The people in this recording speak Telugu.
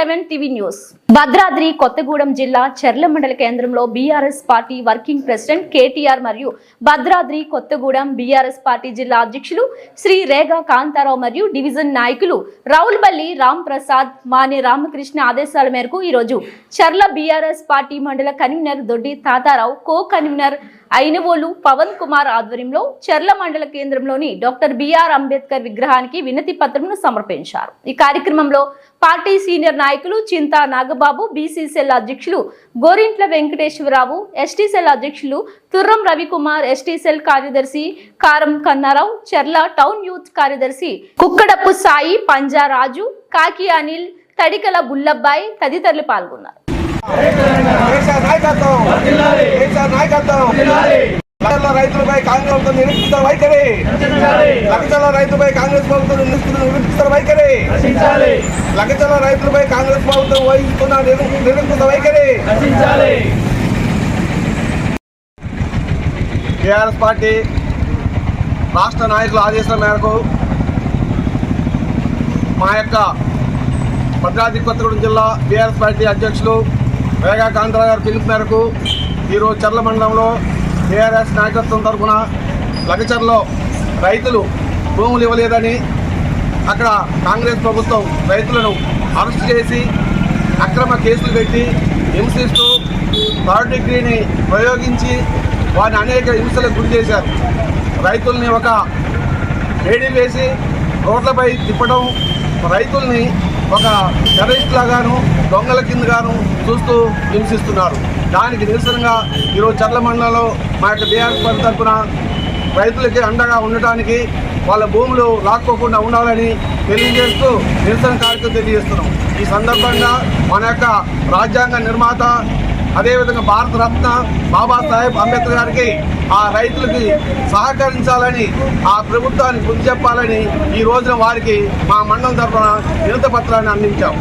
Seven TV news. Bhadradri Kothagudem జిల్లా చెర్ల మండల కేంద్రంలో BRS party working president KTR మరియు భద్రాద్రి కొత్తగూడెం బీఆర్ఎస్ పార్టీ జిల్లా అధ్యక్షులు శ్రీ రేగా కాంతారావు మరియు డివిజన్ నాయకులు రావులబల్లి రామ్ ప్రసాద్ మానే రామకృష్ణ ఆదేశాల మేరకు ఈరోజు చర్ల బీఆర్ఎస్ పార్టీ మండల convener Doddi Tatarao co convener Inavolu Pavan Kumar ఆధ్వర్యంలో చర్ల మండల కేంద్రంలోని డాక్టర్ బిఆర్ అంబేద్కర్ విగ్రహానికి వినతి పత్రంను సమర్పించారు. ఈ కార్యక్రమంలో పార్టీ సీనియర్ నాయకులు చింతా నాగబాబు బీసీసీఎల్ అధ్యక్షులు గోరింట్ల వెంకటేశ్వరరావు ఎస్టీసెల్ అధ్యక్షులు తుర్రం రవికుమార్ ఎస్టీసెల్ కార్యదర్శి కారం కన్నారావు చెర్ల టౌన్ యూత్ కార్యదర్శి కుక్కడప్పు సాయి పంజా రాజు కాకి అనిల్ తడికల బుల్లబ్బాయి తదితరులు పాల్గొన్నారు. రైతులపై కాంగ్రెస్ ప్రభుత్వం నిరీక్షిస్తున్న వైఖరి. లక్షల రైతులపై కాంగ్రెస్ ప్రభుత్వం వైఖరి. లక్షల రైతులపై కాంగ్రెస్ ప్రభుత్వం వహిస్తున్న నిరీ- నిరీక్షిత వైఖరి. టీఆర్ఎస్ పార్టీ రాష్ట్ర నాయకుల ఆదేశాల మేరకు మా యొక్క భద్రాద్రి కొత్తగూడెం జిల్లా బీఆర్ఎస్ పార్టీ అధ్యక్షులు వేగా గారు గారి పిలుపు మేరకు ఈరోజు చర్ల మండలంలో టీఆర్ఎస్ నాయకత్వం తరఫున లగచర్లో రైతులు భూములు ఇవ్వలేదని అక్కడ కాంగ్రెస్ ప్రభుత్వం రైతులను అరెస్ట్ చేసి అక్రమ కేసులు పెట్టి హింసిస్తూ థర్డ్ డిగ్రీని ప్రయోగించి వారిని అనేక హింసలకు గురి చేశారు. రైతుల్ని ఒక వేడి వేసి రోడ్లపై తిప్పడం రైతుల్ని ఒక టెర్రరిస్టులాగాను దొంగల కిందగాను చూస్తూ హింసిస్తున్నారు. దానికి నిరసనగా ఈరోజు చర్ల మండలంలో మా యొక్క బీఆర్ఎస్ పార్టీ తరఫున రైతులకి అండగా ఉండటానికి వాళ్ళ భూములు లాక్కోకుండా ఉండాలని తెలియజేస్తూ నిరసన కార్యక్రమం తెలియజేస్తున్నాం. ఈ సందర్భంగా మన యొక్క రాజ్యాంగ నిర్మాత అదేవిధంగా భారత రత్న బాబాసాహెబ్ అంబేద్కర్ గారికి ఆ రైతులకి సహకరించాలని ఆ ప్రభుత్వాన్ని గుర్తు చెప్పాలని ఈ రోజున వారికి మా మండలం తరఫున వినత పత్రాన్ని అందించాం.